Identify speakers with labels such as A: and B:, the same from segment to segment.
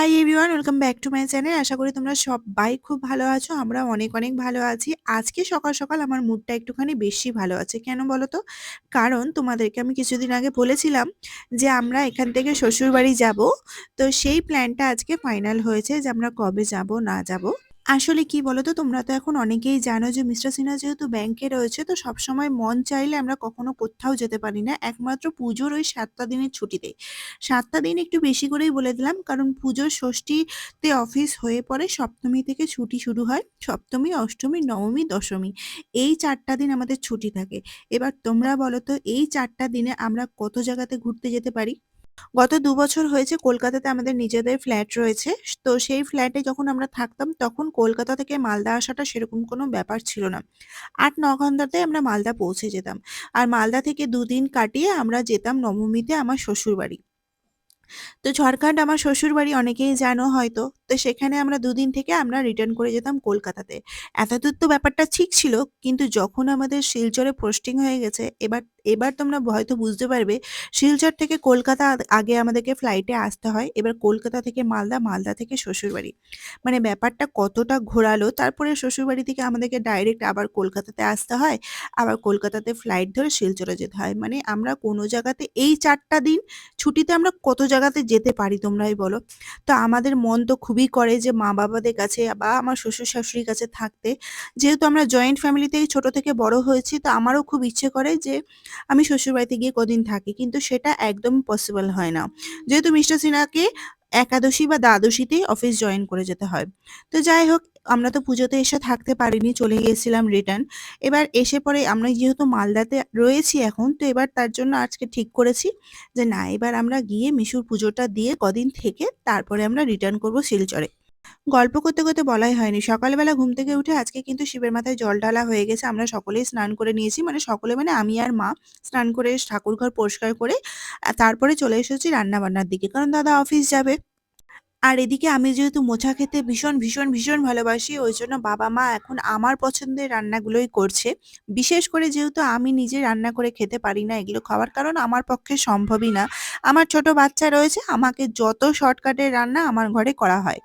A: Hi everyone welcome back to my channel আশা করি তোমরা সবাই খুব ভালো আছো। আমরা অনেক অনেক ভালো আছি। আজকে সকাল সকাল আমার মুডটা একটুখানি বেশি ভালো আছে। কেন বলো তো? কারণ তোমাদেরকে আমি কিছুদিন আগে বলেছিলাম যে আমরা এখান থেকে শ্বশুরবাড়ি যাব। তো সেই প্ল্যানটা আজকে ফাইনাল হয়েছে যে আমরা কবে যাব, না যাব। আসলে কি বলতো? তোমরা তো এখন অনেকেই জানো যে মিস্টার সিনহা যেহেতু ব্যাংকে রয়েছে, তো সবসময় মন চাইলে আমরা কখনো কোথাও যেতে পারি না। একমাত্র পুজোর ওই সাতটা দিনের ছুটিতে সাতটা দিন একটু বেশি করেই বলে দিলাম, কারণ পুজোর ষষ্ঠীতে অফিস হয়ে পরে সপ্তমী থেকে ছুটি শুরু হয়। সপ্তমী, অষ্টমী, নবমী, দশমী, এই চারটা দিন আমাদের ছুটি থাকে। এবার তোমরা বলো তো এই চারটা দিনে আমরা কত জায়গাতে ঘুরতে যেতে পারি? গত দু বছর হয়েছে কলকাতাতে আমাদের নিজেদের ফ্ল্যাট রয়েছে। তো সেই ফ্ল্যাটে যখন আমরা থাকতাম তখন কলকাতা থেকে মালদা আসাটা সেরকম কোনো ব্যাপার ছিল না। আট, ন ঘন্টাতে আমরা মালদা পৌঁছে যেতাম। আর মালদা থেকে দুদিন কাটিয়ে আমরা যেতাম নবমীতে আমার শ্বশুর বাড়ি তো ঝাড়খণ্ড আমার শ্বশুরবাড়ি অনেকেই জানো হয়তো। তো সেখানে আমরা দুদিন থেকে আমরা রিটার্ন করে যেতাম কলকাতাতে। এতদূর তো ব্যাপারটা ঠিক ছিল। কিন্তু যখন আমাদের শিলচরে পোস্টিং হয়ে গেছে এবার এবার তোমরা হয়তো বুঝতে পারবে শিলচর থেকে কলকাতা আগে আমাদেরকে ফ্লাইটে আসতে হয়। এবার কলকাতা থেকে মালদা, মালদা থেকে শ্বশুরবাড়ি। মানে ব্যাপারটা কতটা ঘোরালো। তারপরে শ্বশুরবাড়ি থেকে আমাদেরকে ডাইরেক্ট আবার কলকাতাতে আসতে হয়। আবার কলকাতাতে ফ্লাইট ধরে শিলচরে যেতে হয়। মানে আমরা কোনো জায়গাতে এই চারটা দিন ছুটিতে আমরা কত জায়গাতে যেতে পারি তোমরাই বলো? তো আমাদের মন তো খুবই করে যে মা-বাবাদের কাছে বা আমার শ্বশুর-শাশুড়ির কাছে থাকতে। যেহেতু আমরা জয়েন্ট ফ্যামিলিতে ছোট থেকে বড় হয়েছি, তো আমারও খুব ইচ্ছে করে যে আমি শ্বশুরবাড়িতে গিয়ে কদিন থাকি। কিন্তু সেটা একদম পসিবল হয় না। যেহেতু মিস্টার সিনহাকে একাদশী বা দ্বাদশীতেই অফিস জয়েন করে যেতে হয়। তো যাই হোক আমরা তো পুজোতে এসে থাকতে পারিনি, চলে গিয়েছিলাম রিটার্ন। এবার এসে পরে আমরা যেহেতু মালদাতে রয়েছি এখন তো এবার তার জন্য আজকে ঠিক করেছি যে না এবার আমরা গিয়ে মিশুর পুজোটা দিয়ে কদিন থেকে তারপরে আমরা রিটার্ন করব শিলচরে। গল্প করতে, করতে বলাই হয়নি। সকালবেলা ঘুম থেকে উঠে আজকে কিন্তু শিবের মাথায় জল ঢালা হয়ে গেছে। আমরা সকলেই স্নান করে নিয়েছি। মানে সকলে মানে আমি আর মা স্নান করে ঠাকুরঘর পরিষ্কার করে তারপরে চলে এসেছি রান্না-বান্নার দিকে। কারণ দাদা অফিস যাবে। আর এদিকে আমি যেহেতু মোচা খেতে ভীষণ, ভীষণ, ভীষণ ভালোবাসি ওই জন্য বাবা-মা এখন আমার পছন্দের রান্নাগুলোই করছে। বিশেষ করে যেহেতু আমি নিজে রান্না করে খেতে পারি না এগুলো খাওয়ার কারণ আমার পক্ষে সম্ভবই না। আমার ছোট বাচ্চা রয়েছে আমাকে যত শর্টকাটের রান্না আমার ঘরে করা হয়।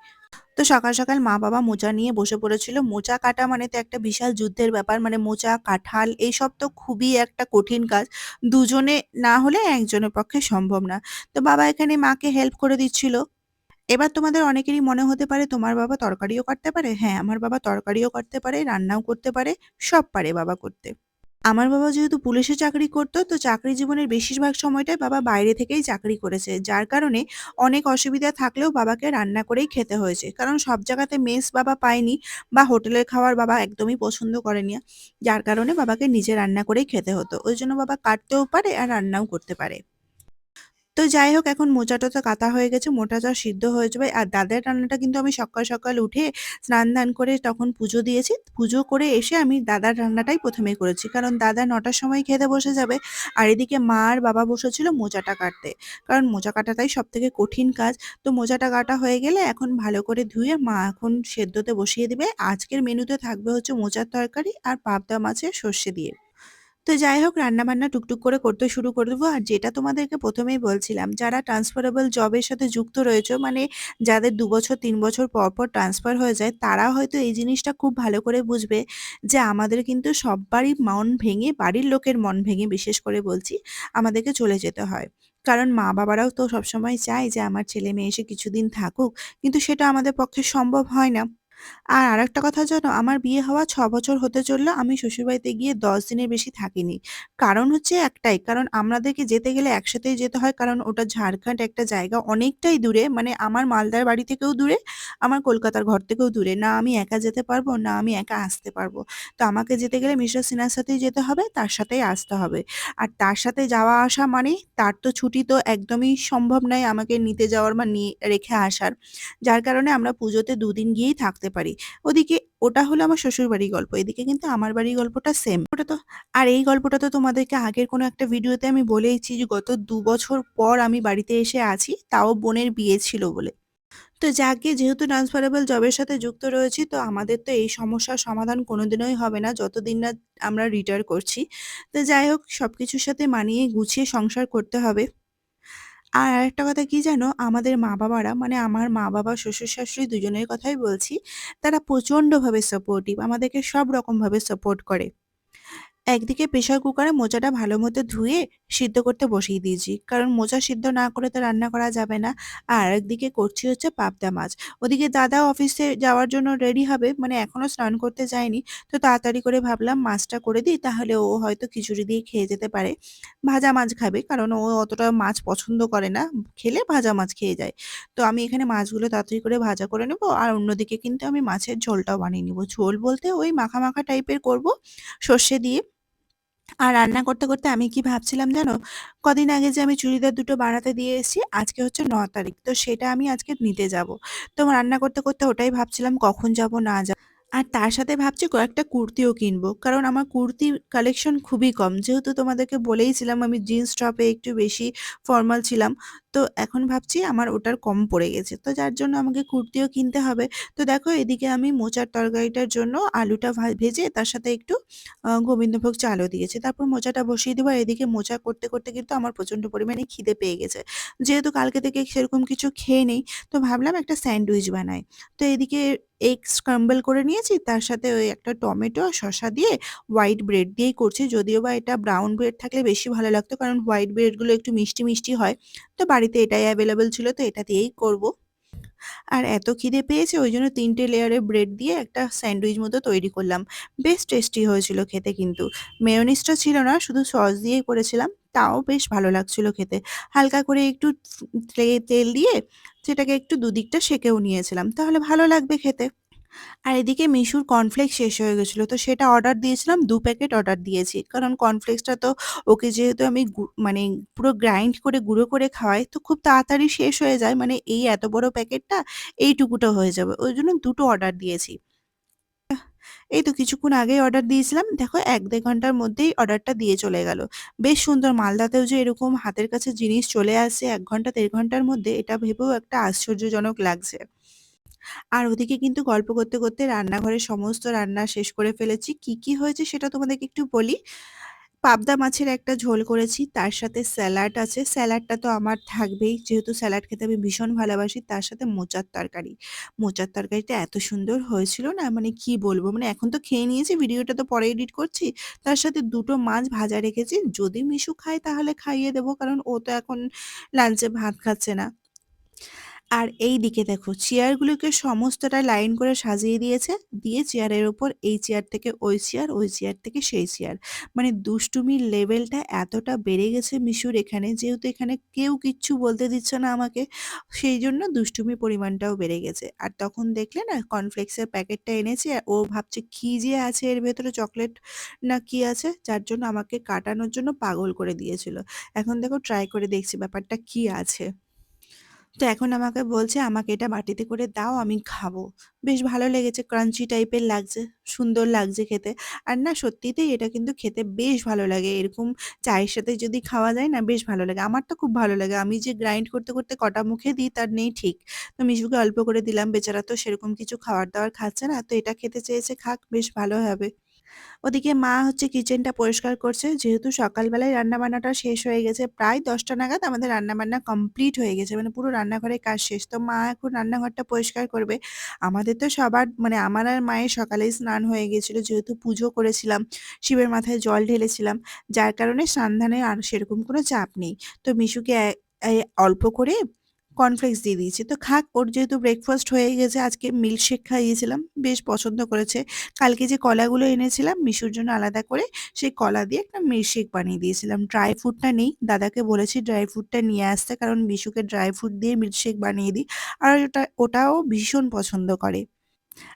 A: তো সকাল, সকাল মা-বাবা মোচা নিয়ে বসে পড়েছিল। মোচা কাটা মানে তো একটা বিশাল যুদ্ধের ব্যাপার। মানে মোচা, কাঁঠাল এইসব তো খুবই একটা কঠিন কাজ। দুজনে না হলে একজনের পক্ষে সম্ভব না। তো বাবা এখানে মাকে হেল্প করে দিচ্ছিল। এবার তোমাদের অনেকেরই মনে হতে পারে তোমার বাবা তরকারিও কাটতে পারে? হ্যাঁ, আমার বাবা তরকারিও কাটতে পারে, রান্নাও করতে পারে, সব পারে বাবা করতে। আমার বাবা যেহেতু পুলিশে চাকরি করতো, তো চাকরি জীবনের বেশিরভাগ সময়টাই বাবা বাইরে থেকেই চাকরি করেছে। যার কারণে অনেক অসুবিধা থাকলেও বাবাকে রান্না করেই খেতে হয়েছে। কারণ সব জায়গাতে মেস বাবা পায়নি বা হোটেলের খাওয়ার বাবা একদমই পছন্দ করেনি। যার কারণে বাবাকে নিজে রান্না করেই খেতে হতো। ওই জন্য বাবা কাটতেও পারে আর রান্নাও করতে পারে। তো যাই হোক এখন মোচাটা কাটা হয়ে গেছে, মোটাটা সিদ্ধ হয়ে যাবে। আর দাদার রান্নাটা কিন্তু আমি সকাল, সকাল উঠে স্নান দান করে তখন পুজো দিয়েছি। পুজো করে এসে আমি দাদার রান্নাটাই ১ম এ করেছি। কারণ দাদা নটার সময় খেতে বসে যাবে। আর এদিকে মা আর বাবা বসেছিল মোচাটা কাটতে। কারণ মোচা কাটাটাই সব থেকে কঠিন কাজ। তো মোচাটা কাটা হয়ে গেলে এখন ভালো করে ধুয়ে মা এখন সেদ্ধতে বসিয়ে দিবে। আজকের মেনুতে থাকবে হচ্ছে মোচার তরকারি আর পাবদা মাছের সর্ষে দিয়ে। তো যাই হোক রান্নাবান্না টুকটুক করে করতে শুরু করে দেবো। আর যেটা তোমাদেরকে প্রথমেই বলছিলাম, যারা ট্রান্সফারেবল জবের সাথে যুক্ত রয়েছে মানে যাদের দু বছর তিন বছর পর, পর ট্রান্সফার হয়ে যায়, তারা হয়তো এই জিনিসটা খুব ভালো করে বুঝবে যে আমাদের কিন্তু সব্বারই মন ভেঙে, বাড়ির লোকের মন ভেঙে বিশেষ করে বলছি, আমাদেরকে চলে যেতে হয়। কারণ মা-বাবারাও তো সবসময় চায় যে আমার ছেলে-মেয়ে এসে কিছুদিন থাকুক। কিন্তু সেটা আমাদের পক্ষে সম্ভব হয় না। আর আরেকটা কথা জানো? আমার বিয়ে হওয়া ছ বছর হতে চলল। আমি শ্বশুরবাড়িতে গিয়ে ১০ দিনের বেশি থাকিনি। কারণ হচ্ছে একটাই, কারণ আমাদেরকে যেতে গেলে একসাথেই যেতে হয়। কারণ ওটা ঝাড়খণ্ড একটা জায়গা অনেকটাই দূরে। মানে আমার মালদার বাড়ি থেকেও দূরে, আমার কলকাতার ঘর থেকেও দূরে। না আমি একা যেতে পারব, না আমি একা আসতে পারব। তো আমাকে যেতে গেলে মিস্টার সিনহার সাথেই যেতে হবে, তার সাথেই আসতে হবে। আর তার সাথে যাওয়া আসা মানে তার তো ছুটি তো একদমই সম্ভব নয় আমাকে নিতে যাওয়ার বা নিয়ে রেখে আসার। যার কারণে আমরা পুজোতে দুদিন গিয়েই থাকতে পারি। ওদিকে ওটা হলো আমার শ্বশুর বাড়ির গল্প। এদিকে কিন্তু আমার বাড়ির গল্পটা সেম। ওটা তো আর এই গল্পটা তো তোমাদেরকে আগের কোনো একটা ভিডিওতে আমি বলেইছি যে গত ২ বছর পর আমি বাড়িতে এসে আছি, তাও বোনের বিয়ে ছিল বলে। তো যাকে যেহেতু ট্রান্সফারেবল জবের সাথে যুক্ত রয়েছি তো আমাদের তো এই সমস্যার সমাধান কোনোদিনই হবে না যতদিন না আমরা রিটায়ার করছি। তো যাই হোক সব কিছুর সাথে মানিয়ে গুছিয়ে সংসার করতে হবে। আর আরেকটা কথা কি জানো? আমাদের মা-বাবারা মানে আমার মা-বাবা, শ্বশুর-শাশুড়ি দুজনের কথাই বলছি। তারা প্রচণ্ডভাবে সাপোর্টিভ। আমাদেরকে সব রকমভাবে সাপোর্ট করে। একদিকে প্রেশার কুকারে মোচাটা ভালো মতো ধুয়ে সিদ্ধ করতে বসিয়ে দিয়েছি। কারণ মোচা সিদ্ধ না করে তো রান্না করা যাবে না। আর আরেকদিকে করছি হচ্ছে পাবদা মাছ। ওদিকে দাদা অফিসে যাওয়ার জন্য রেডি হবে, মানে এখনও স্নান করতে যায়নি। তো তাড়াতাড়ি করে ভাবলাম মাছটা করে দিই, তাহলে ও হয়তো খিচুড়ি দিয়ে খেয়ে যেতে পারে। ভাজা মাছ খাবে, কারণ ও অতটা মাছ পছন্দ করে না। খেলে ভাজা মাছ খেয়ে যায়। তো আমি এখানে মাছগুলো তাড়াতাড়ি করে ভাজা করে নেব, আর অন্যদিকে কিন্তু আমি মাছের ঝোলটাও বানিয়ে নিব। ঝোল বলতে ওই মাখা, মাখা টাইপের করব সর্ষে দিয়ে। আর রান্না করতে, করতে আমি কি ভাবছিলাম জানো? কদিন আগে যে আমি চুড়িদার দুটো বানাতে দিয়ে এসেছি, আজকে হচ্ছে ন তারিখ। তো সেটা আমি আজকে নিতে যাব। তো রান্না করতে, করতে ওটাই ভাবছিলাম কখন যাব না যাব। আর তার সাথে ভাবছি কয়েকটা কুর্তিও কিনবো। কারণ আমার কুর্তির কালেকশন খুবই কম। যেহেতু তোমাদেরকে বলেইছিলাম আমি জিন্স টপে একটু বেশি ফর্মাল ছিলাম। তো এখন ভাবছি আমার ওটার কম পড়ে গেছে। তো যার জন্য আমাকে কুর্তিও কিনতে হবে। তো দেখো এদিকে আমি মোচার তরকারিটার জন্য আলুটা ভেজে তার সাথে একটু গোবিন্দভোগ চালও দিয়েছি। তারপর মোচাটা বসিয়ে দেবো আর এদিকে মোচা করতে, করতে কিন্তু আমার প্রচণ্ড পরিমাণে খিদে পেয়ে গেছে। যেহেতু কালকে থেকে সেরকম কিছু খেয়ে নেই, তো ভাবলাম একটা স্যান্ডউইচ বানাই। তো এদিকে এগ স্ক্রাম্বল করে নিয়েছি, তার সাথে ওই একটা টমেটো, আর শসা দিয়ে হোয়াইট ব্রেড দিয়েই করছি। যদিও বা এটা ব্রাউন ব্রেড থাকলে বেশি ভালো লাগতো, কারণ হোয়াইট ব্রেডগুলো একটু মিষ্টি, মিষ্টি হয়। তো বাড়িতে এটাই অ্যাভেলেবেল ছিল, তো এটা দিয়েই করব। আর এত খিদে পেয়েছে ওই জন্য তিনটে লেয়ারে ব্রেড দিয়ে একটা স্যান্ডউইচ মতো তৈরি করলাম। বেশ টেস্টি হয়েছিল খেতে কিন্তু। মেয়োনিসটা ছিল না, শুধু সস দিয়েই করেছিলাম। তাও বেশ ভালো লাগছিল খেতে। হালকা করে একটু তেল দিয়ে সেটাকে একটু দুদিকটা সেকেও নিয়েছিলাম। তাহলে ভালো লাগবে খেতে। আর এদিকে মিশুর কর্নফ্লেক্স শেষ হয়ে গেছিল। তো সেটা অর্ডার দিয়েছিলাম, দু প্যাকেট অর্ডার দিয়েছি। কারণ কর্নফ্লেক্সটা তো ওকে যেহেতু আমি মানে পুরো গ্রাইন্ড করে গুঁড়ো করে খাওয়াই, তো খুব তাড়াতাড়ি শেষ হয়ে যায়। মানে এই এত বড় প্যাকেটটা এইটুকুটা হয়ে যাবে। ওই জন্য দুটো অর্ডার দিয়েছি। এই তো কিছুক্ষণ আগেই অর্ডার দিয়েছিলাম। দেখো এক দেড় ঘণ্টার মধ্যেই অর্ডারটা দিয়ে চলে গেল। বেশ সুন্দর মালদাতেও যে এরকম হাতের কাছে জিনিস চলে আসে এক ঘণ্টা দেড় ঘণ্টার মধ্যে, এটা ভেবেও একটা আশ্চর্যজনক লাগছে। আর ওদিকে কিন্তু গল্প করতে, করতে রান্নাঘরের সমস্ত রান্না শেষ করে ফেলেছি। কি, কি হয়েছে সেটা তোমাদেরকে একটু বলি। পাবদা মাছের একটা ঝোল করেছি, তার সাথে স্যালাড আছে। স্যালাডটা তো আমার থাকবেই, যেহেতু স্যালাড খেতে আমি ভীষণ ভালোবাসি। তার সাথে মোচার তরকারি। মোচার তরকারিটা এত সুন্দর হয়েছিল না মানে কি বলব? মানে এখন তো খেয়ে নিয়েছি, ভিডিওটা তো পরে এডিট করছি। তার সাথে দুটো মাছ ভাজা রেখেছি। যদি মিশু খায় তাহলে খাইয়ে দেবো, কারণ ও তো এখন লাঞ্চে ভাত খাচ্ছে না। আর এই দিকে দেখো চেয়ারগুলোকে সমস্তটা লাইন করে সাজিয়ে দিয়েছে। দিয়ে চেয়ারের উপর এই চেয়ার থেকে ওই চেয়ার, ওই চেয়ার থেকে সেই চেয়ার। মানে দুষ্টুমির লেভেলটা এতটা বেড়ে গেছে মিশুর এখানে, যেহেতু এখানে কেউ কিচ্ছু বলতে দিচ্ছে না আমাকে, সেই জন্য দুষ্টুমির পরিমাণটাও বেড়ে গেছে। আর তখন দেখলে না কর্নফ্লেক্সের প্যাকেটটা এনেছি, ও ভাবছে কি যে আছে এর ভেতরে চকলেট না কি আছে? যার জন্য আমাকে কাটানোর জন্য পাগল করে দিয়েছিল। এখন দেখো ট্রাই করে দেখছি ব্যাপারটা কি আছে। তো এখন আমাকে বলছে, "আমাকে এটা বাটিতে করে দাও, আমি খাব।" বেশ ভালো লেগেছে, ক্রাঞ্চি টাইপের লাগছে, সুন্দর লাগছে খেতে। আর না সত্যিতেই এটা কিন্তু খেতে বেশ ভালো লাগে। এরকম চায়ের সাথে যদি খাওয়া যায় না, বেশ ভালো লাগে। আমার তো খুব ভালো লাগে। আমি যে গ্রাইন্ড করতে, করতে কটা মুখে দিই তার নেই ঠিক। তো মিশুকে অল্প করে দিলাম, বেচারা তো সেরকম কিছু খাবার-দাবার খাচ্ছে না। তো এটা খেতে চেয়েছে, খাক, বেশ ভালো হবে। ওদিকে মা হচ্ছে কিচেনটা পরিষ্কার করছে। যেহেতু সকালবেলায় রান্নাবান্নাটা শেষ হয়ে গেছে, প্রায় ১০টা নাগাদ আমাদের রান্নাবান্না কমপ্লিট হয়ে গেছে। মানে পুরো রান্নাঘরের কাজ শেষ। তো মা এখন রান্নাঘরটা পরিষ্কার করবে। আমাদের তো সবার মানে আমার আর মায়ের সকালেই স্নান হয়ে গেছিল যেহেতু পুজো করেছিলাম, শিবের মাথায় জল ঢেলেছিলাম। যার কারণে স্নান-ধানের আর সেরকম কোনো চাপ নেই। তো মিশুকে অল্প করে কর্নফ্লেক্স দিয়ে দিয়েছি। তো খাক, ওর যেহেতু ব্রেকফাস্ট হয়ে গেছে, আজকে মিল্কশেক খাইয়েছিলাম, বেশ পছন্দ করেছে। কালকে যে কলাগুলো এনেছিলাম মিশুর জন্য আলাদা করে, সেই কলা দিয়ে একটা মিল্কশেক বানিয়ে দিয়েছিলাম। ড্রাই ফ্রুটটা নেই, দাদাকে বলেছি ড্রাই ফ্রুটটা নিয়ে আসতে, কারণ মিশুকে ড্রাই ফ্রুট দিয়ে মিল্কশেক বানিয়ে দিই। আর ওটা ওটাও ভীষণ পছন্দ করে।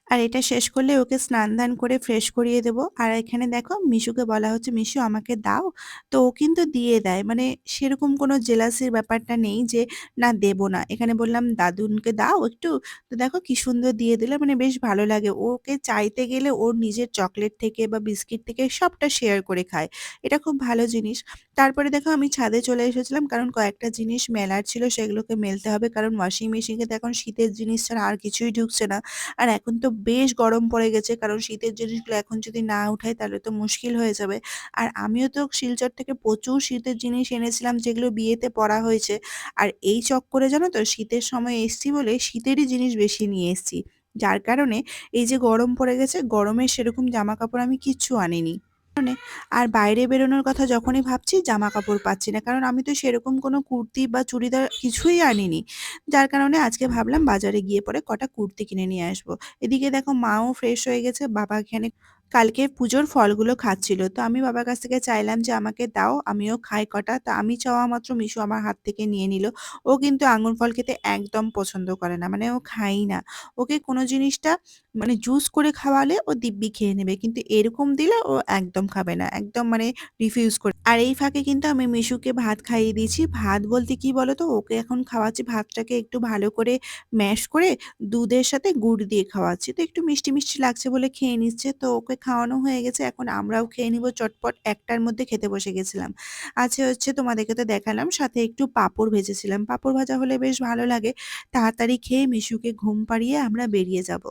A: আর এটা শেষ করলে ওকে স্নান-ধান করে ফ্রেশ করিয়ে দেবো। আর এখানে দেখো মিশুকে বলা হচ্ছে, "মিশু আমাকে দাও।" তো ও কিন্তু দিয়ে দেয়। মানে সেরকম কোনো জেলাসির ব্যাপারটা নেই যে, না দেবো না। এখানে বললাম, "দাদুনকে দাও একটু।" তো দেখো কি সুন্দর দিয়ে দিলে মানে বেশ ভালো লাগে। ওকে চাইতে গেলে ওর নিজের চকলেট থেকে বা বিস্কিট থেকে সবটা শেয়ার করে খায়। এটা খুব ভালো জিনিস। তারপরে দেখো আমি ছাদে চলে এসেছিলাম। কারণ কয়েকটা জিনিস মেলার ছিল, সেগুলোকে মেলতে হবে। কারণ ওয়াশিং মেশিনে তো এখন শীতের জিনিস ছাড়া আর কিছুই ঢুকছে না। আর এখন এখন তো বেশ গরম পড়ে গেছে কারণ শীতের জিনিসগুলো এখন যদি না উঠাই তাহলে তো মুশকিল হয়ে যাবে। আর আমিও তো শিলচর থেকে প্রচুর শীতের জিনিস এনেছিলাম যেগুলো বিয়েতে পরা হয়েছে। আর এই চক্করে জানো তো শীতের সময় এসছি বলে শীতেরই জিনিস বেশি নিয়ে এসছি। যার কারণে এই যে গরম পড়ে গেছে গরমের সেরকম জামা কাপড় আমি কিচ্ছু আনিনি। কারণে আর বাইরে বেরোনোর কথা যখনই ভাবছি জামা কাপড় পাচ্ছি না। কারণ আমি তো সেরকম কোনো কুর্তি বা চুড়িদার কিছুই আনিনি। যার কারণে আজকে ভাবলাম বাজারে গিয়ে পরে কটা কুর্তি কিনে নিয়ে আসব। এদিকে দেখো মাও ফ্রেশ হয়ে গেছে। বাবা এখানে কালকে পুজোর ফলগুলো খাচ্ছিল। তো আমি বাবার কাছ থেকে চাইলাম যে আমাকে দাও আমিও খাই কটা। তা আমি চাওয়া মাত্র মিশু আমার হাত থেকে নিয়ে নিল। ও কিন্তু আঙ্গুর ফল খেতে একদম পছন্দ করে না। মানে ও খায়ই না। ওকে কোনো জিনিসটা মানে জুস করে খাওয়ালে ও দিব্যি খেয়ে নেবে। কিন্তু এরকম দিলে ও একদম খাবে না। একদম মানে রিফিউজ করে আর এই ফাঁকে কিন্তু আমি মিশুকে ভাত খাইয়ে দিয়েছি। ভাত বলতে কি বলতো? ওকে এখন খাওয়াচ্ছি ভাতটাকে একটু ভালো করে ম্যাশ করে দুধের সাথে গুড় দিয়ে খাওয়াচ্ছি। তো একটু মিষ্টি, মিষ্টি লাগছে বলে খেয়ে নিচ্ছে। তো ওকে খাওয়ানো হয়ে গেছে। এখন আমরাও খেয়ে নিব চটপট। একটার মধ্যে খেতে বসে গেছিলাম। আছে হচ্ছে তোমাদেরকে তো দেখালাম, সাথে একটু পাঁপড় ভেজেছিলাম। পাঁপড় ভাজা হলে বেশ ভালো লাগে। তাড়াতাড়ি খেয়ে মিশুকে ঘুম পাড়িয়ে আমরা বেরিয়ে যাব।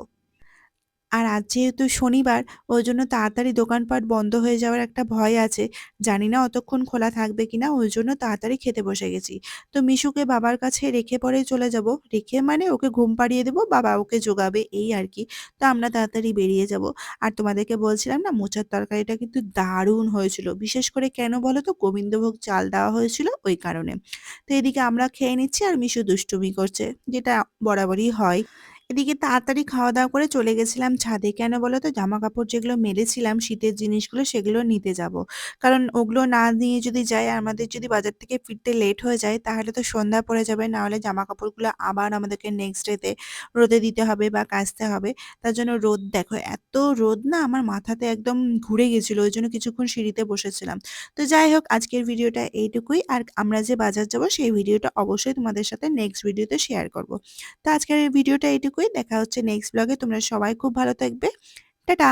A: আর আজ যেহেতু শনিবার ওই জন্য তাড়াতাড়ি দোকানপাট বন্ধ হয়ে যাওয়ার একটা ভয় আছে। জানি না অতক্ষণ খোলা থাকবে কি না ওই জন্য তাড়াতাড়ি খেতে বসে গেছি। তো মিশুকে বাবার কাছে রেখে পরে চলে যাব। রেখে মানে ওকে ঘুম পাড়িয়ে দেবো, বাবা ওকে জোগাবে এই আর কি তো আমরা তাড়াতাড়ি বেরিয়ে যাব। আর তোমাদেরকে বলছিলাম না মোচার তরকারিটা কিন্তু দারুণ হয়েছিল। বিশেষ করে কেন বলো তো? গোবিন্দভোগ চাল দেওয়া হয়েছিল ওই কারণে। তো এদিকে আমরা খেয়ে নিচ্ছি আর মিশু দুষ্টুমি করছে। যেটা বরাবরই হয়। এদিকে তাড়াতাড়ি খাওয়া-দাওয়া করে চলে গেছিলাম ছাদে। কেন বলো তো? জামা কাপড় যেগুলো মেলেছিলাম, শীতের জিনিসগুলো সেগুলো নিতে যাব। কারণ ওগুলো না নিয়ে যদি যাই আমাদের যদি বাজার থেকে ফিরতে লেট হয়ে যায়, তাহলে তো সন্ধ্যা পড়ে যাবে। না হলে জামাকাপড়গুলো আবার আমাদেরকে নেক্সট ডেতে রোদে দিতে হবে বা কাচতে হবে। তার জন্য রোদ দেখো, এত রোদ না আমার মাথাতে একদম ঘুরে গেছিল। ওইজন্য কিছুক্ষণ সিঁড়িতে বসেছিলাম। তো যাই হোক, আজকের ভিডিওটা এইটুকুই। আর আমরা যে বাজার যাব, সেই ভিডিওটা অবশ্যই তোমাদের সাথে নেক্সট ভিডিওতে শেয়ার করব। তো আজকের ভিডিওটা এইটুকুই। দেখা হচ্ছে নেক্সট ব্লগে। তোমরা সবাই খুব ভালো থাকবে। টাটা!